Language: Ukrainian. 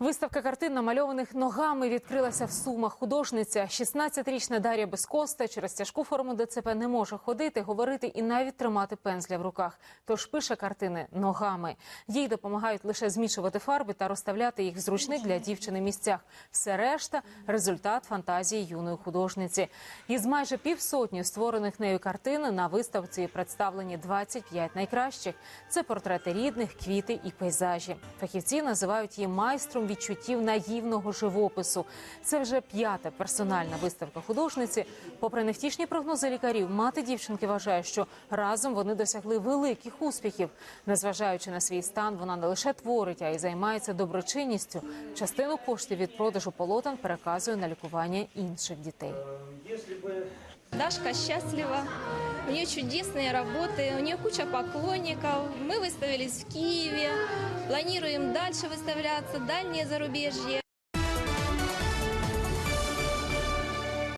Виставка картин, намальованих ногами, відкрилася в Сумах. Художниця, 16-річна Дар'я Безкоста, через тяжку форму ДЦП не може ходити, говорити і навіть тримати пензля в руках. Тож пише картини ногами. Їй допомагають лише змішувати фарби та розставляти їх в зручних для дівчини місцях. Все решта – результат фантазії юної художниці. Із майже півсотні створених нею картин на виставці представлені 25 найкращих. Це портрети рідних, квіти і пейзажі. Фахівці називають її майстром відчуттів наївного живопису. Це вже п'ята персональна виставка художниці. Попри невтішні прогнози лікарів, мати дівчинки вважає, що разом вони досягли великих успіхів. Незважаючи на свій стан, вона не лише творить, а й займається доброчинністю. Частину коштів від продажу полотен переказує на лікування інших дітей. Дашка счастлива, у нее чудесные работы, у нее куча поклонников. Мы выставились в Киеве, планируем дальше выставляться, дальнее зарубежье.